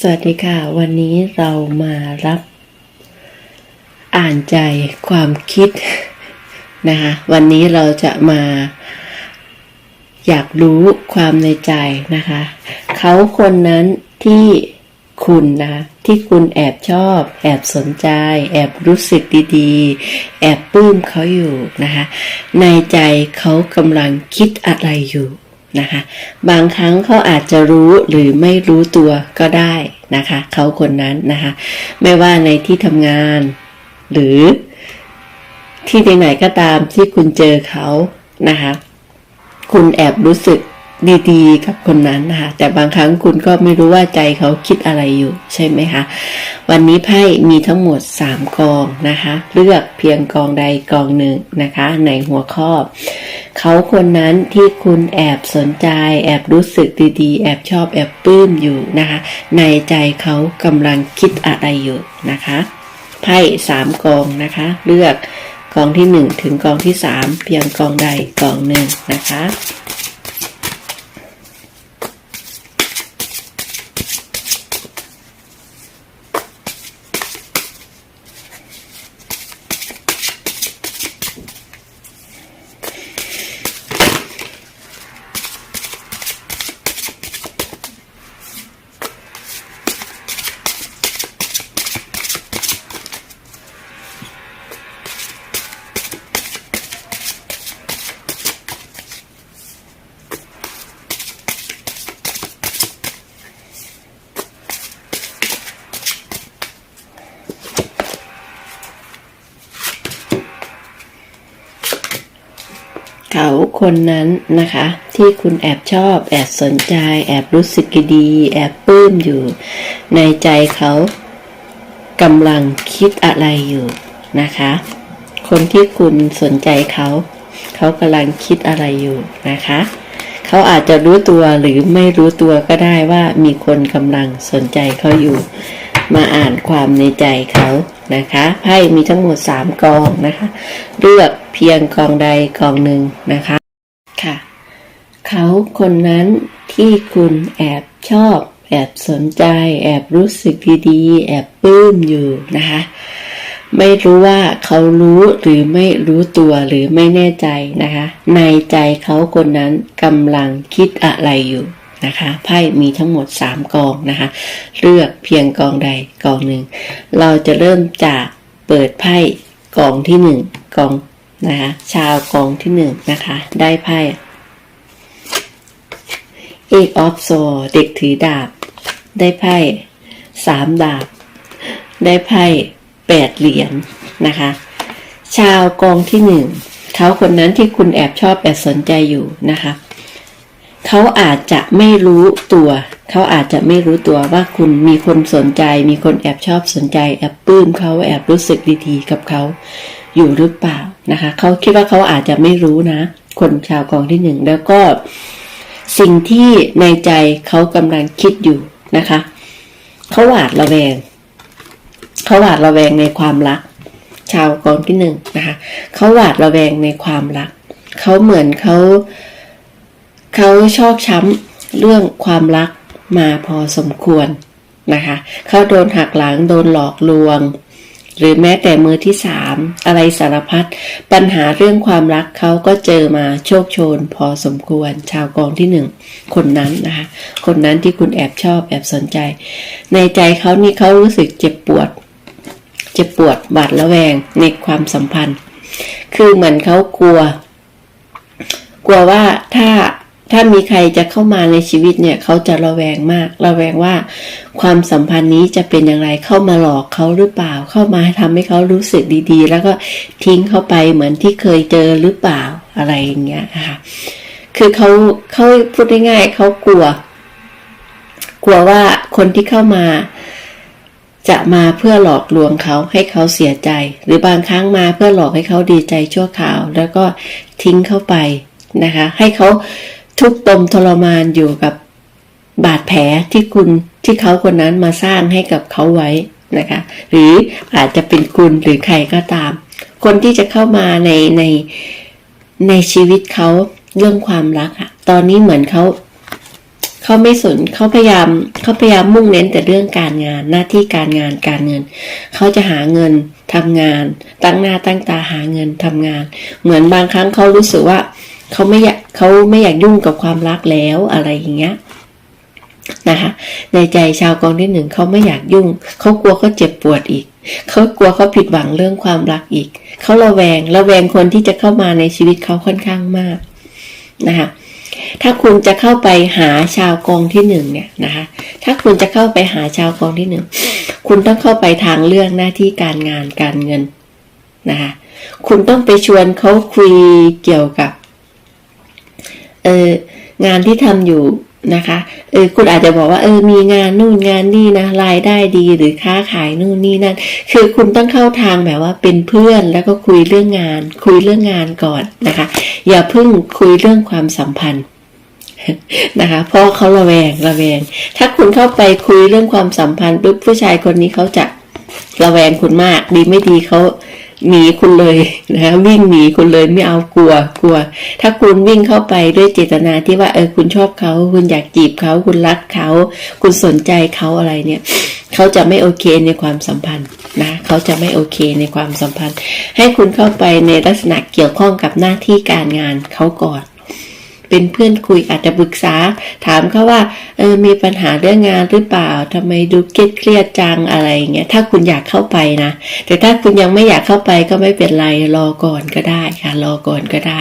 สวัสดีค่ะ วันนี้เรามารับ อ่านใจความคิดนะคะวันนี้เราจะมา อยากรู้ความในใจนะคะ เขาคนนั้นที่คุณนะ ที่คุณแอบชอบ แอบสนใจ แอบรู้สึกดีๆ แอบปลื้มเขาอยู่นะคะ ในใจเขากำลังคิดอะไรอยู่ นะคะ บางครั้งเขาอาจจะรู้หรือไม่รู้ตัวก็ได้นะคะเขาคนนั้นนะคะ ไม่ว่าในที่ทำงาน หรือที่ไหนๆก็ตามที่คุณเจอเขานะคะ คุณแอบรู้สึก ดีๆ กับคนนั้นนะคะแต่บางครั้งคุณก็ไม่รู้ว่าใจเขาคิดอะไรอยู่ใช่ไหมคะ วันนี้ไพ่มีทั้งหมด 3 กองนะคะ เลือกเพียงกองใดกองหนึ่งนะคะ ในหัวข้อ เขาคนนั้นที่คุณแอบสนใจ แอบรู้สึกดีๆ แอบชอบแอบปลื้มอยู่นะคะ ในใจเขากำลังคิดอะไรอยู่นะคะไพ่สามกองนะคะ เลือกกองที่หนึ่งถึงกองที่สามเพียงกองใดกองหนึ่งนะคะ คนนั้นนะคะ ที่คุณแอบชอบแอบสนใจ แอบรู้สึกดีแอบปลื้มอยู่ ในใจเขากำลังคิดอะไรอยู่นะคะ คนที่คุณสนใจเขา เขากำลังคิดอะไรอยู่นะคะ เขาอาจจะรู้ตัวหรือไม่รู้ตัวก็ได้ว่ามีคนกำลังสนใจเขาอยู่ มาอ่านความในใจเขานะคะไพ่มีทั้งหมด 3กองนะคะ เลือกเพียงกองใดกองหนึ่งนะคะ ค่ะ เขาคนนั้นที่คุณแอบชอบ แอบสนใจ แอบรู้สึกดีๆ แอบปลื้มอยู่นะคะ ไม่รู้ว่าเขารู้หรือไม่รู้ตัวหรือไม่แน่ใจนะคะ ในใจเขาคนนั้นกำลังคิดอะไรอยู่นะคะไพ่มีทั้งหมด 3 กองนะคะ เลือกเพียงกองใดกองหนึ่ง เราจะเริ่มจากเปิดไพ่กองที่ 1 กอง นะคะชาวกองที่หนึ่งนะคะ ได้ไพ่เอกออฟโซเด็กถือดาบ ได้ไพ่สามดาบ ได้ไพ่แปดเหรียญนะคะ ชาวกองที่หนึ่งเขาคนนั้นที่คุณแอบชอบแอบสนใจอยู่นะคะ เขาอาจจะไม่รู้ตัว เขาอาจจะไม่รู้ตัวว่าคุณมีคนสนใจ มีคนแอบชอบสนใจ แอบปลื้มเขาแอบรู้สึกดีๆกับเขาอยู่หรือเปล่านะคะ เขาคิดว่าเขาอาจจะไม่รู้นะ คนชาวกองที่หนึ่งแล้วก็ สิ่งที่ในใจเขากำลังคิดอยู่นะคะ เขาหวาดระแวง เขาหวาดระแวงในความรัก ชาวกองที่หนึ่งนะคะ เขาหวาดระแวงในความรัก เขาเหมือนเขาเขาชอกช้ำเรื่องความรักมาพอสมควรนะคะเขาโดนหักหลังโดนหลอกลวง หรือแม้แต่มือที่สามอะไรสารพัดปัญหาเรื่องความรักเขาก็เจอมาโชคโชน พอสมควร ชาวกองที่หนึ่งคนนั้นนะคะคนนั้นที่คุณแอบชอบแอบสนใจ ในใจเขานี่เขารู้สึกเจ็บปวด เจ็บปวดบาดระแวงในความสัมพันธ์ คือเหมือนเขากลัว กลัวว่าถ้า ถ้ามีใครจะเข้ามาในชีวิตเนี่ยเขาจะระแวงมาก ระแวงว่า ความสัมพันธ์นี้จะเป็นอย่างไรเข้ามาหลอกเขาหรือเปล่า เข้ามาทำให้เขารู้สึกดีๆ แล้วก็ทิ้งเข้าไปเหมือนที่เคยเจอหรือเปล่าอะไรอย่างเงี้ยค่ะคือเขาเขาพูดง่ายๆเขากลัว กลัวว่าคนที่เข้ามา จะมาเพื่อหลอกลวงเขาให้เขาเสียใจ หรือบางครั้งมาเพื่อหลอกให้เขาดีใจชั่วคราว แล้วก็ทิ้งเข้าไปนะคะ ให้เขา ทุกตมทรมานอยู่กับบาดแผลที่คุณที่เขาคนนั้นมาสร้างให้กับเขาไว้นะคะ หรืออาจจะเป็นคุณหรือใครก็ตาม คนที่จะเข้ามาในในในชีวิตเขาเรื่องความรักอะตอนนี้เหมือนเขาเขาไม่สนเขาพยายามเขาพยายามมุ่งเน้นแต่เรื่องการงานหน้าที่การงานการเงิน เขาจะหาเงินทำงาน ตั้งหน้าตั้งตาหาเงินทำงาน เหมือนบางครั้งเขารู้สึกว่า เขาไม่อยากเขาไม่อยากยุ่งกับความรักแล้วอะไรอย่างเงี้ยนะคะในใจชาวกองที่หนึ่งเขาไม่อยากยุ่ง เขากลัวเขาเจ็บปวดอีก เขากลัวเขาผิดหวังเรื่องความรักอีก เขาระแวงระแวงคนที่จะเข้ามาในชีวิตเขาค่อนข้างมากนะคะถ้าคุณจะเข้าไปหาชาวกองที่หนึ่งเนี่ยนะคะ ถ้าคุณจะเข้าไปหาชาวกองที่หนึ่งคุณต้องเข้าไปทางเรื่องหน้าที่การงานการเงินนะคะ คุณต้องไปชวนเขาคุยเกี่ยวกับ เอองานที่ทำอยู่นะคะเออคุณอาจจะบอกว่าเออมีงานนู่นงานนี่นะรายได้ดีหรือค้าขายนู่นนี่นั่นคือคุณต้องเข้าทางแบบว่าเป็นเพื่อนแล้วก็คุยเรื่องงาน คุยเรื่องงานก่อนนะคะ อย่าเพิ่งคุยเรื่องความสัมพันธ์นะคะเพราะเขาระแวงระแวง ถ้าคุณเข้าไปคุยเรื่องความสัมพันธ์ปุ๊บผู้ชายคนนี้เขาจะ ระแวงคุณมากดีไม่ดีเขาหนีคุณเลยนะคะวิ่งหนีคุณเลยไม่เอากลัวกลัว ถ้าคุณวิ่งเข้าไปด้วยเจตนาที่ว่าเออคุณชอบเขาคุณอยากจีบเขาคุณรักเขาคุณสนใจเขาอะไรเนี่ยเขาจะไม่โอเคในความสัมพันธ์นะเขาจะไม่โอเคในความสัมพันธ์ ให้คุณเข้าไปในลักษณะเกี่ยวข้องกับหน้าที่การงานเขาก่อน เป็นเพื่อนคุยอาจจะปรึกษา ถามเขาว่าเออมีปัญหาเรื่องงานหรือเปล่าทำไมดูเครียดเครียดจังอะไรเงี้ยถ้าคุณอยากเข้าไปนะ แต่ถ้าคุณยังไม่อยากเข้าไปก็ไม่เป็นไรรอก่อนก็ได้ค่ะ รอก่อนก็ได้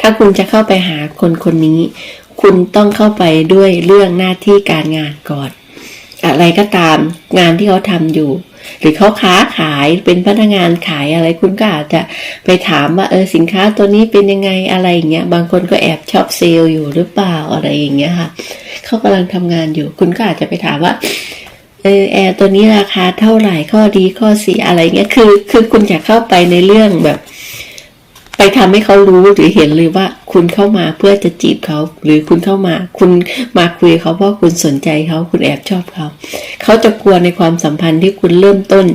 ถ้าคุณจะเข้าไปหาคนคนนี้ คุณต้องเข้าไปด้วยเรื่องหน้าที่การงานก่อน อะไรก็ตามงานที่เขาทำอยู่ หรือเขาค้าขายเป็นพนักงานขายอะไรคุณก็อาจจะไปถามว่าเออสินค้าตัวนี้เป็นยังไงอะไรอย่างเงี้ยบางคนก็แอบชอบเซลล์อยู่หรือเปล่าอะไรอย่างเงี้ยค่ะเขากำลังทำงานอยู่ คุณก็อาจจะไปถามว่าเออแอร์ตัวนี้ราคาเท่าไหร่ข้อดีข้อเสียอะไรเงี้ยคือ คือคุณอยากเข้าไปในเรื่องแบบ ไปทำให้เขารู้หรือเห็นเลยว่า คุณเข้ามาเพื่อจะจีบเขา หรือคุณเข้ามา คุณมาคุยเขาเพราะคุณสนใจเขาคุณแอบชอบเขา เขาจะกลัวในความสัมพันธ์ที่คุณเริ่มต้น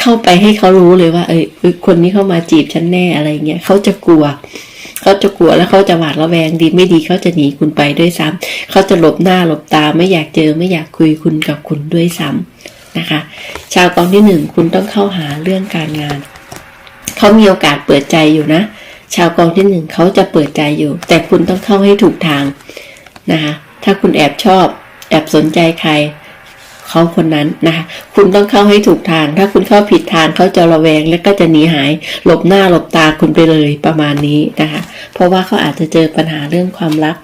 เข้าไปให้เขารู้เลยว่า เออเออคนนี้เข้ามาจีบฉันแน่อะไรเงี้ยเขาจะกลัวเขาจะกลัวแล้วเขาจะหวาดระแวงดีไม่ดีเขาจะหนีคุณไปด้วยซ้ำเขาจะหลบหน้าหลบตาไม่อยากเจอไม่อยากคุยคุณกับคุณด้วยซ้ำนะคะ ชาวกองที่หนึ่งคุณต้องเข้าหาเรื่องการงาน เขามีโอกาสเปิดใจอยู่นะ ชาวกองที่หนึ่งเขาจะเปิดใจอยู่ แต่คุณต้องเข้าให้ถูกทางนะคะถ้าคุณแอบชอบ แอบสนใจใครเขาคนนั้นนะคะคุณต้องเข้าให้ถูกทาง ถ้าคุณเข้าผิดทางเขาจะระแวงแล้วก็จะหนีหาย หลบหน้าหลบตาคุณไปเลยประมาณนี้นะคะ เพราะว่าเขาอาจจะเจอปัญหาเรื่องความรัก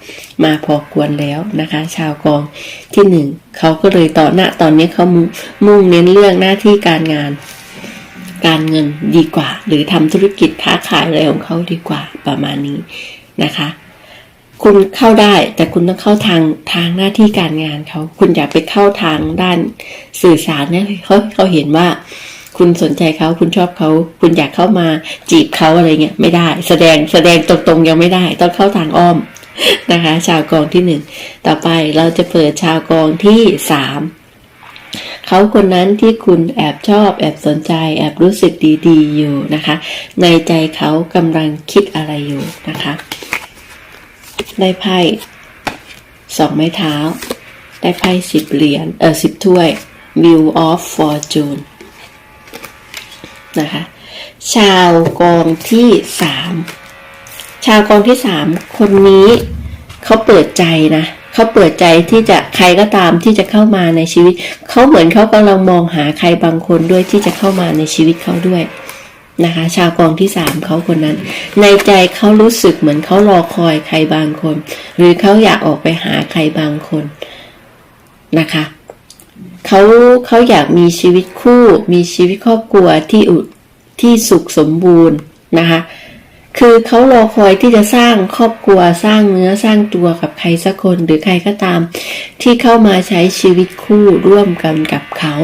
มาพอควรแล้วนะคะ ชาวกองที่หนึ่งเขาก็เลยต่อหน้าตอนนี้เขามุ่งเน้นเรื่องหน้าที่การงาน การเงินดีกว่า หรือทำธุรกิจค้าขายอะไรของเขาดีกว่าประมาณนี้นะคะ คุณเข้าได้แต่คุณต้องเข้าทางทางหน้าที่การงานเขาคุณอย่าไปเข้าทางด้านสื่อสารเนี่ยเขาเขาเห็นว่า คุณสนใจเขาคุณชอบเขา คุณอยากเข้ามาจีบเขาอะไรเงี้ยไม่ได้ แสดงแสดงตรงๆยังไม่ได้ ต้องเข้าทางอ้อมนะคะ ชาวกองที่หนึ่งต่อไปเราจะเปิดชาวกองที่สาม เขาคนนั้นที่คุณแอบชอบแอบสนใจ แอบรู้สึกดีๆอยู่นะคะ ในใจเขากำลังคิดอะไรอยู่นะคะ ได้ไพ่สองไม้เท้า ได้ไพ่สิบเหรียญเออสิบถ้วย Wheel of Fortune นะคะ ชาวกองที่สามชาวกองที่สามคนนี้เขาเปิดใจนะ เขาเปิดใจที่จะใครก็ตามที่จะเข้ามาในชีวิต เขาเหมือนเขากำลังมองหาใครบางคนด้วยที่จะเข้ามาในชีวิตเขาด้วยนะคะ ชาวกองที่สามเขาคนนั้น ในใจเขารู้สึกเหมือนเขารอคอยใครบางคน หรือเขาอยากออกไปหาใครบางคนนะคะเขาเขาอยากมีชีวิตคู่ มีชีวิตครอบครัวที่อุที่สุขสมบูรณ์นะคะ คือเขารอคอยที่จะสร้างครอบครัวสร้างเนื้อสร้างตัวกับใครสักคนหรือใครก็ตาม ที่เข้ามาใช้ชีวิตคู่ร่วมกันกับเขา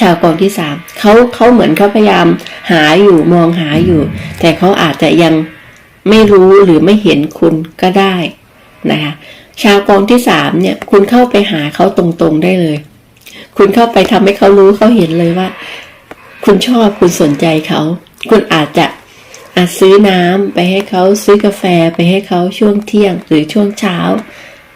ชาวกองที่สามเขาเขาเหมือนเขาพยายามหาอยู่มองหาอยู่ แต่เขาอาจจะยังไม่รู้หรือไม่เห็นคุณก็ได้นะคะชาวกองที่สามเนี่ย คุณเข้าไปหาเขาตรงๆได้เลย คุณเข้าไปทำให้เขารู้เขาเห็นเลยว่า คุณชอบคุณสนใจเขา คุณอาจจะ อาจซื้อน้ำไปให้เขาซื้อกาแฟไปให้เขาช่วงเที่ยงหรือช่วงเช้า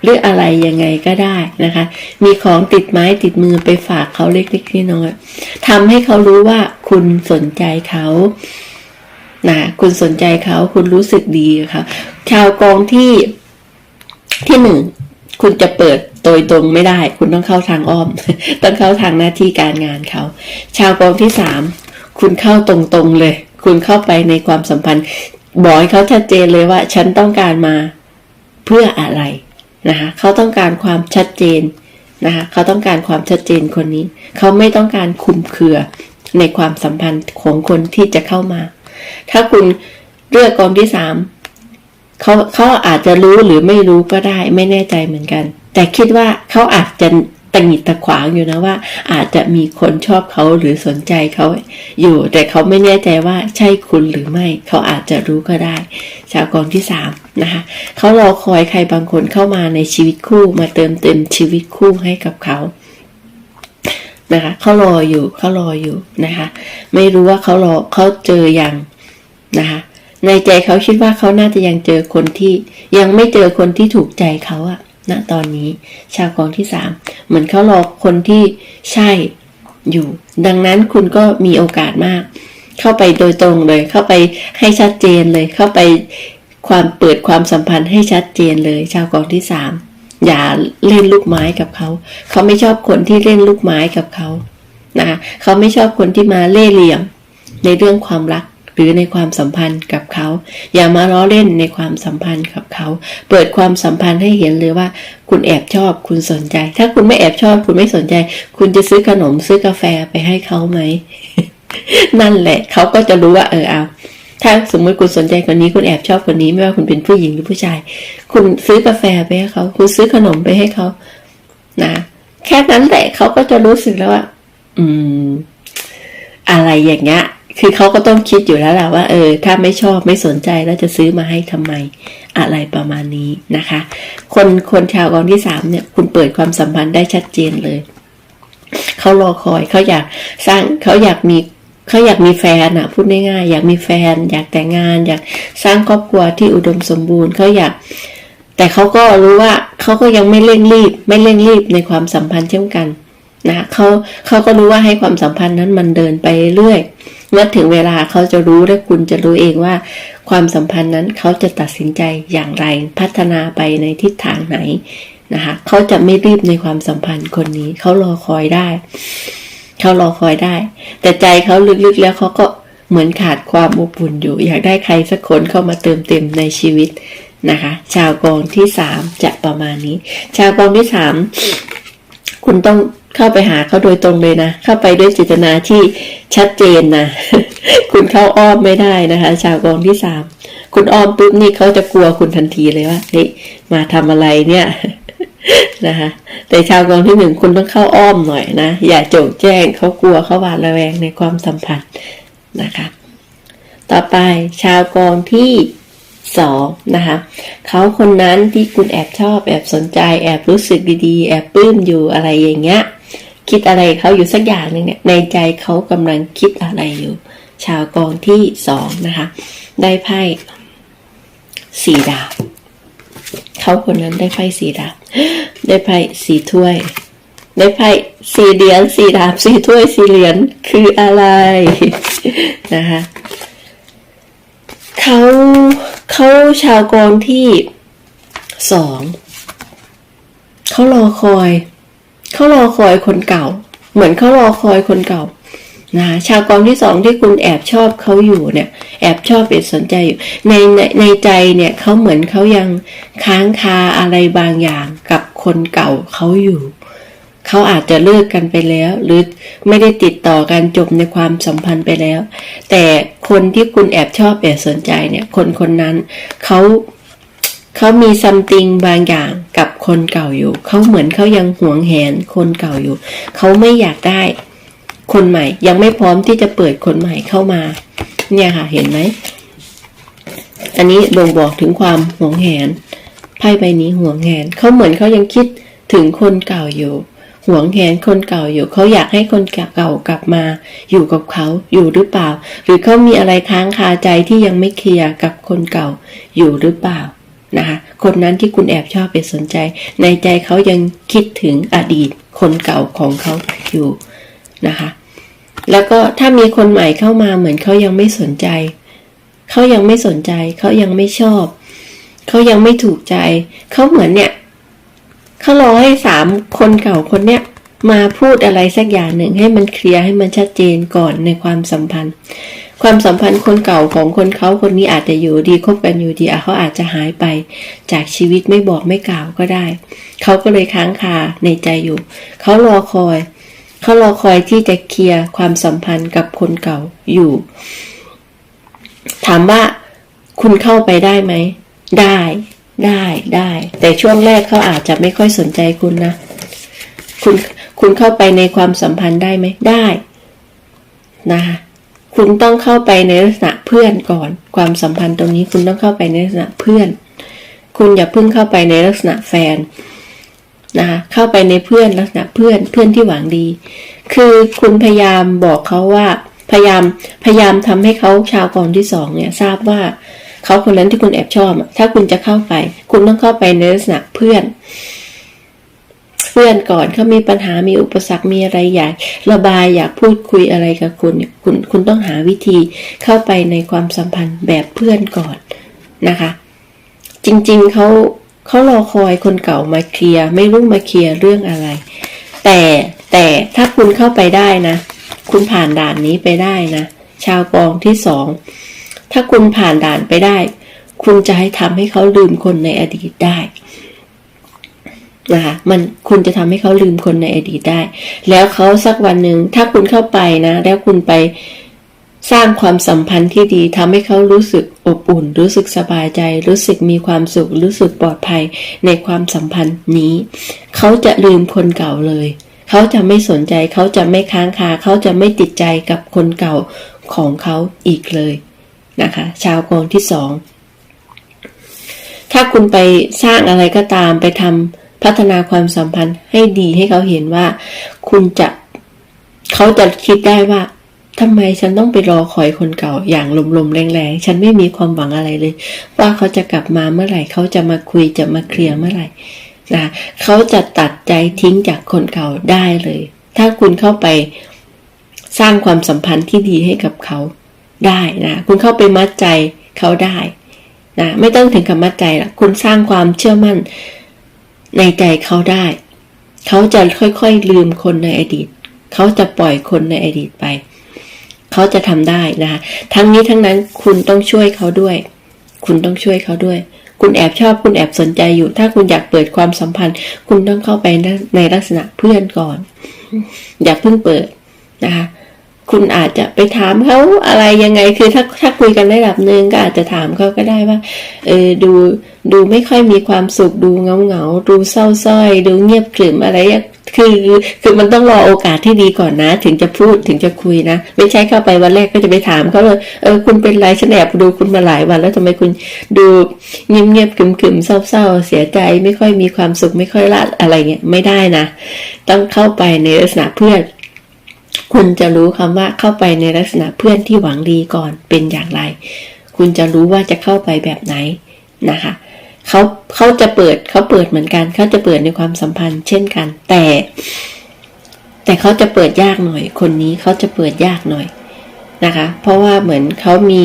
หรืออะไรยังไงก็ได้นะคะ มีของติดไม้ติดมือไปฝากเขาเล็กๆน้อยๆทำให้เขารู้ว่าคุณสนใจเขานะคุณสนใจเขาคุณรู้สึกดีกับชาวกองที่ที่หนึ่งคุณจะเปิดโดยตรงไม่ได้ คุณต้องเข้าทางอ้อม ต้องเข้าทางหน้าที่การงานเขา ชาวกองที่สามคุณเข้าตรงๆเลย คุณเข้าไปในความสัมพันธ์ บอกให้เขาชัดเจนเลยว่า ฉันต้องการมาเพื่ออะไรนะคะเขาต้องการความชัดเจนนะคะเขาต้องการความชัดเจนคนนี้ เขาไม่ต้องการคุมเครือในความสัมพันธ์ของคนที่จะเข้ามา ถ้าคุณเลือกกองที่สามเขาเขาอาจจะรู้หรือไม่รู้ก็ได้ ไม่แน่ใจเหมือนกัน แต่คิดว่าเขาอาจจะ ตังหงิดตะขวางอยู่นะว่า อาจจะมีคนชอบเขาหรือสนใจเขาอยู่ แต่เขาไม่แน่ใจว่าใช่คุณหรือไม่ เขาอาจจะรู้ก็ได้ ชาวกองที่สามนะคะเขารอคอยใครบางคนเข้ามาในชีวิตคู่มาเติมเต็มชีวิตคู่ให้กับเขานะคะเขารออยู่เขารออยู่นะคะไม่รู้ว่าเขารอเขาเจอยังนะคะในใจเขาคิดว่าเขาน่าจะยังเจอคนที่ยังไม่เจอคนที่ถูกใจเขาอะ ณตอนนี้ ชาวกองที่สามเหมือนเขารอคนที่ใช่อยู่ ดังนั้นคุณก็มีโอกาสมาก เข้าไปโดยตรงเลย เข้าไปให้ชัดเจนเลย เข้าไปความเปิดความสัมพันธ์ให้ชัดเจนเลย ชาวกองที่สามอย่าเล่นลูกไม้กับเขา เขาไม่ชอบคนที่เล่นลูกไม้กับเขานะคะเขาไม่ชอบคนที่มาเล่เหลี่ยมในเรื่องความรัก หรือในความสัมพันธ์กับเขา อย่ามาล้อเล่นในความสัมพันธ์กับเขา เปิดความสัมพันธ์ให้เห็นเลยว่า คุณแอบชอบคุณสนใจ ถ้าคุณไม่แอบชอบคุณไม่สนใจ คุณจะซื้อขนมซื้อกาแฟไปให้เขาไหม นั่นแหละ เขาก็จะรู้ว่าเออเอาถ้าสมมติคุณสนใจคนนี้คุณแอบชอบคนนี้ไม่ว่าคุณเป็นผู้หญิงหรือผู้ชาย คุณซื้อกาแฟไปให้เขาคุณซื้อขนมไปให้เขานะแค่นั้นแหละเขาก็จะรู้สึกแล้วว่า อืม อะไรอย่างเงี้ย คือเขาก็ต้องคิดอยู่แล้วแหละว่าเออถ้าไม่ชอบไม่สนใจแล้วจะซื้อมาให้ทำไมอะไรประมาณนี้นะคะ คนคนชาวกองที่สามเนี่ยคุณเปิดความสัมพันธ์ได้ชัดเจนเลยเขารอคอยเขาอยากสร้างเขาอยากมีเขาอยากมีแฟนอะพูดง่ายๆอยากมีแฟน อยากแต่งงาน อยากสร้างครอบครัวที่อุดมสมบูรณ์เขาอยากแต่เขาก็รู้ว่าเขาก็ยังไม่เร่งรีบ ไม่เร่งรีบในความสัมพันธ์เช่นกัน นะเขาเขาก็รู้ว่าให้ความสัมพันธ์นั้นมันเดินไปเรื่อยเมื่อถึงเวลาเขาจะรู้และคุณจะรู้เองว่า ความสัมพันธ์นั้นเขาจะตัดสินใจอย่างไรพัฒนาไปในทิศทางไหนนะคะเขาจะไม่รีบในความสัมพันธ์คนนี้เขารอคอยได้เขารอคอยได้ แต่ใจเขาลึกๆแล้วเขาก็เหมือนขาดความอบอุ่นอยู่ อยากได้ใครสักคนเข้ามาเติมเต็มในชีวิตนะคะ ชาวกองที่สามจะประมาณนี้ ชาวกองที่สามคุณต้อง เข้าไปหาเขาโดยตรงเลยนะ เข้าไปด้วยจิตนาที่ชัดเจนนะ คุณเข้าอ้อมไม่ได้นะคะ ชาวกองที่สาม คุณอ้อมปุ๊บนี่เขาจะกลัวคุณทันทีเลยว่าเฮ้ยมาทำอะไรเนี่ยนะคะ แต่ชาวกองที่หนึ่งคุณต้องเข้าอ้อมหน่อยนะ อย่าโจงแจ้งเขากลัวเขาหวาดระแวงในความสัมพันธ์นะคะ ต่อไปชาวกองที่สองนะคะเขาคนนั้นที่คุณแอบชอบแอบสนใจ แอบรู้สึกดีๆ แอบปลื้มอยู่อะไรอย่างเงี้ย คิดอะไรเขาอยู่สักอย่างหนึ่งเนี่ยในใจเขากำลังคิดอะไรอยู่ ชาวกองที่สองนะคะ ได้ไพ่สี่ดาบเขาคนนั้นได้ไพ่สีดาบได้ไพ่สีถ้วย ได้ไพ่สีเหรียญสีดาบสีถ้วยสีเหรียญคืออะไรนะคะเขาเขาชาวกองที่สองเขารอคอย เขารอคอยคนเก่า เหมือนเขารอคอยคนเก่านะชาวกองที่สองที่คุณแอบชอบเขาอยู่เนี่ย แอบชอบแอบสนใจอยู่ในในในใจเนี่ยเขาเหมือนเขายังค้างคาอะไรบางอย่างกับคนเก่าเขาอยู่เขาอาจจะเลิกกันไปแล้ว หรือไม่ได้ติดต่อกันจบในความสัมพันธ์ไปแล้ว แต่คนที่คุณแอบชอบแอบสนใจเนี่ย คนคนนั้นเขา เขามีซัมติงบางอย่างกับคนเก่าอยู่ เขาเหมือนเขายังหวงแหนคนเก่าอยู่ เขาไม่อยากได้คนใหม่ ยังไม่พร้อมที่จะเปิดคนใหม่เข้ามา เนี่ยค่ะเห็นไหม อันนี้บ่งบอกถึงความหวงแหนไพ่ใบนี้หวงแหนเขาเหมือนเขายังคิดถึงคนเก่าอยู่หหวงแหนคนเก่าอยู่เขาอยากให้คนเก่ากลับมา อยู่กับเขาอยู่หรือเปล่า หรือเขามีอะไรค้างคาใจที่ยังไม่เคลียร์กับคนเก่าอยู่หรือเปล่า นะคะคนนั้นที่คุณแอบชอบไปสนใจ ในใจเขายังคิดถึงอดีตคนเก่าของเขาอยู่นะคะ แล้วก็ถ้ามีคนใหม่เข้ามาเหมือนเขายังไม่สนใจ เขายังไม่สนใจเขายังไม่ชอบ เขายังไม่ถูกใจ เขาเหมือนเนี่ยเขารอให้สามคนเก่าคนเนี้ยมาพูดอะไรสักอย่างหนึ่งให้มันเคลียร์ให้มันชัดเจนก่อนในความสัมพันธ์ ความสัมพันธ์คนเก่าของคนเขาคนนี้อาจจะอยู่ดีคบกันอยู่ดีเขาอาจจะหายไป จากชีวิตไม่บอกไม่กล่าวก็ได้ เขาก็เลยค้างคาในใจอยู่ เขารอคอย เขารอคอยที่จะเคลียร์ความสัมพันธ์กับคนเก่าอยู่ ถามว่าคุณเข้าไปได้ไหม ได้ได้ได้ แต่ช่วงแรกเขาอาจจะไม่ค่อยสนใจคุณนะ คุณคุณเข้าไปในความสัมพันธ์ได้ไหมได้นะคะ คุณต้องเข้าไปในลักษณะเพื่อนก่อน ความสัมพันธ์ตรงนี้คุณต้องเข้าไปในลักษณะเพื่อน คุณอย่าเพิ่งเข้าไปในลักษณะแฟนนะคะเข้าไปในเพื่อนลักษณะเพื่อนเพื่อนที่หวังดี คือคุณพยายามบอกเขาว่าพยายามพยายามทำให้เขาชาวกองที่สองเนี่ยทราบว่าเขาคนนั้นที่คุณแอบชอบอะถ้าคุณจะเข้าไป คุณต้องเข้าไปในลักษณะเพื่อน เพื่อนก่อนเขามีปัญหามีอุปสรรคมีอะไรอยากระบายอยากพูดคุยอะไรกับคุณคุณคุณต้องหาวิธีเข้าไปในความสัมพันธ์แบบเพื่อนก่อนนะคะ จริงๆเขาเขารอคอยคนเก่ามาเคลียร์ไม่รู้มาเคลียร์เรื่องอะไร แต่แต่ถ้าคุณเข้าไปได้นะ คุณผ่านด่านนี้ไปได้นะชาวกองที่สองถ้าคุณผ่านด่านไปได้ คุณจะให้ทำให้เขาลืมคนในอดีตได้ นะคะมันคุณจะทำให้เขาลืมคนในอดีตได้ แล้วเขาสักวันหนึ่งถ้าคุณเข้าไปนะ แล้วคุณไปสร้างความสัมพันธ์ที่ดีทำให้เขารู้สึกอบอุ่น รู้สึกสบายใจ รู้สึกมีความสุข รู้สึกปลอดภัยในความสัมพันธ์นี้ เขาจะลืมคนเก่าเลย เขาจะไม่สนใจ เขาจะไม่ค้างคา เขาจะไม่ติดใจกับคนเก่าของเขาอีกเลยนะคะ ชาวกองที่สองถ้าคุณไปสร้างอะไรก็ตามไปทำ พัฒนาความสัมพันธ์ให้ดีให้เขาเห็นว่า คุณจะเขาจะคิดได้ว่าทำไมฉันต้องไปรอคอยคนเก่าอย่างลมๆแรงๆ ฉันไม่มีความหวังอะไรเลย ว่าเขาจะกลับมาเมื่อไหร่ เขาจะมาคุยจะมาเคลียร์เมื่อไหร่นะเขาจะตัดใจทิ้งจากคนเก่าได้เลย ถ้าคุณเข้าไปสร้างความสัมพันธ์ที่ดีให้กับเขาได้นะคุณเข้าไปมัดใจเขาได้นะไม่ต้องถึงกับมัดใจหรอกคุณสร้างความเชื่อมั่น ในใจเขาได้ เขาจะค่อยๆลืมคนในอดีต เขาจะปล่อยคนในอดีตไป เขาจะทำได้นะคะ ทั้งนี้ทั้งนั้นคุณต้องช่วยเขาด้วย คุณต้องช่วยเขาด้วย คุณแอบชอบคุณแอบสนใจอยู่ ถ้าคุณอยากเปิดความสัมพันธ์ คุณต้องเข้าไปในลักษณะเพื่อนก่อน อย่าเพิ่งเปิดนะคะ คุณอาจจะไปถามเขาอะไรยังไง คือถ้าถ้าคุยกันระดับหนึ่งก็อาจจะถามเขาก็ได้ว่า เออดูดูไม่ค่อยมีความสุขดูเงาเงาดูเศร้าส้อย ดูเงียบขรึมอะไรอะคือคือมันต้องรอโอกาสที่ดีก่อนนะ ถึงจะพูดถึงจะคุยนะ ไม่ใช่เข้าไปวันแรกก็จะไปถามเขาเลยเออคุณเป็นไรฉันแอบดูคุณมาหลายวัน แล้วทำไมคุณดูเงียบเงียบขึมขรึมๆเศร้าเสียใจไม่ค่อยมีความสุขไม่ค่อยละอะไรเงี้ยไม่ได้นะ ต้องเข้าไปในลักษณะเพื่อน คุณจะรู้คำว่าเข้าไปในลักษณะเพื่อนที่หวังดีก่อนเป็นอย่างไร คุณจะรู้ว่าจะเข้าไปแบบไหนนะคะเขาเขาจะเปิดเขาเปิดเหมือนกันเขาจะเปิดในความสัมพันธ์เช่นกัน แต่ แต่เขาจะเปิดยากหน่อย คนนี้เขาจะเปิดยากหน่อยนะคะ เพราะว่าเหมือนเขามี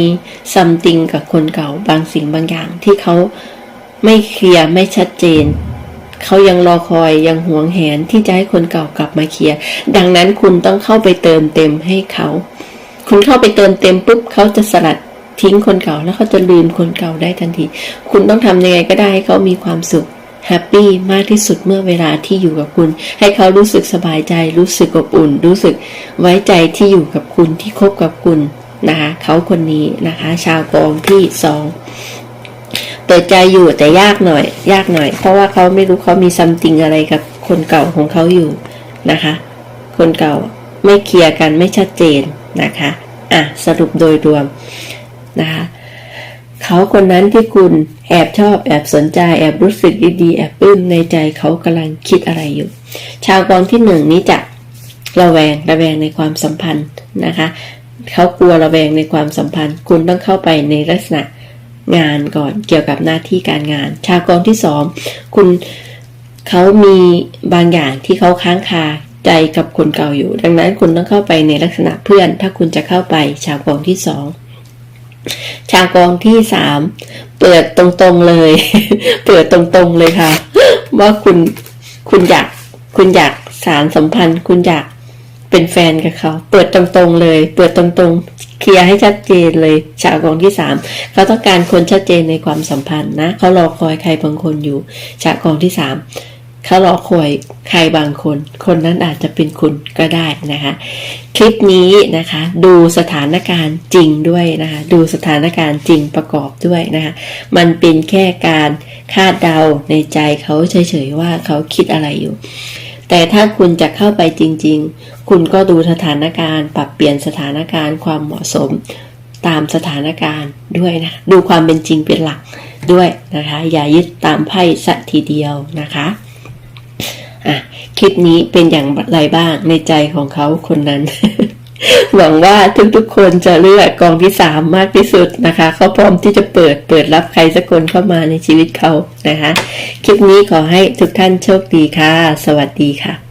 ซัมติงกับคนเก่าบางสิ่งบางอย่างที่เขาไม่เคลียร์ไม่ชัดเจน เขายังรอคอยยังหวงแหนที่จะให้คนเก่ากลับมาเคลียร์ดังนั้นคุณต้องเข้าไปเติมเต็มให้เขา คุณเข้าไปเติมเต็มปุ๊บเขาจะสลัดทิ้งคนเก่าแล้วเขาจะลืมคนเก่าได้ทันที คุณต้องทำยังไงก็ได้ให้เขามีความสุขแฮปปี้มากที่สุดเมื่อเวลาที่อยู่กับคุณ ให้เขารู้สึกสบายใจ รู้สึกอบอุ่น รู้สึกไว้ใจที่อยู่กับคุณที่คบกับคุณนะคะเขาคนนี้นะคะ ชาวกองที่สอง เปิดใจอยู่แต่ยากหน่อย ยากหน่อย เพราะว่าเขาไม่รู้เขามีซัมติงอะไรกับคนเก่าของเขาอยู่นะคะ คนเก่าไม่เคลียร์กันไม่ชัดเจนนะคะอะสรุปโดยรวมนะคะเขาคนนั้นที่คุณแอบชอบแอบสนใจแอบรู้สึกดีๆแอบปลื้มในใจเขากำลังคิดอะไรอยู่ ชาวกองที่หนึ่งนี้จะระแวงระแวงในความสัมพันธ์นะคะเขากลัวระแวงในความสัมพันธ์ คุณต้องเข้าไปในลักษณะ งานก่อนเกี่ยวกับหน้าที่การงาน ชาวกองที่สองคุณเขามีบางอย่างที่เขาค้างคาใจกับคนเก่าอยู่ ดังนั้นคุณต้องเข้าไปในลักษณะเพื่อน ถ้าคุณจะเข้าไปชาวกองที่สองชาวกองที่สามเปิดตรงๆเลย เปิดตรงๆเลยค่ะ ว่าคุณคุณอยากคุณอยากสารสัมพันธ์ คุณอยากเป็นแฟนกับเขา เปิดตรงๆเลย เปิดตรงๆ เคลียร์ให้ชัดเจนเลยชากองที่สามเขาต้องการคนชัดเจนในความสัมพันธ์นะเขารอคอยใครบางคนอยู่ชากองที่สามเขารอคอยใครบางคน คนนั้นอาจจะเป็นคุณก็ได้นะคะ คลิปนี้นะคะ ดูสถานการณ์จริงด้วยนะคะ ดูสถานการณ์จริงประกอบด้วยนะคะ มันเป็นแค่การคาดเดาในใจเขาเฉยๆว่าเขาคิดอะไรอยู่ แต่ถ้าคุณจะเข้าไปจริง ๆ คุณก็ดูสถานการณ์ ปรับเปลี่ยนสถานการณ์ความเหมาะสม ตามสถานการณ์ด้วยนะ ดูความเป็นจริงเป็นหลักด้วยนะคะ อย่ายึดตามไพ่สักทีเดียวนะคะอะคลิปนี้เป็นอย่างไรบ้างในใจของเขาคนนั้น หวังว่าทุกๆคนจะเลือกกองที่สามมากที่สุดนะคะ เขาพร้อมที่จะเปิดเปิดรับใครสักคนเข้ามาในชีวิตเขานะคะ คลิปนี้ขอให้ทุกท่านโชคดีค่ะ สวัสดีค่ะ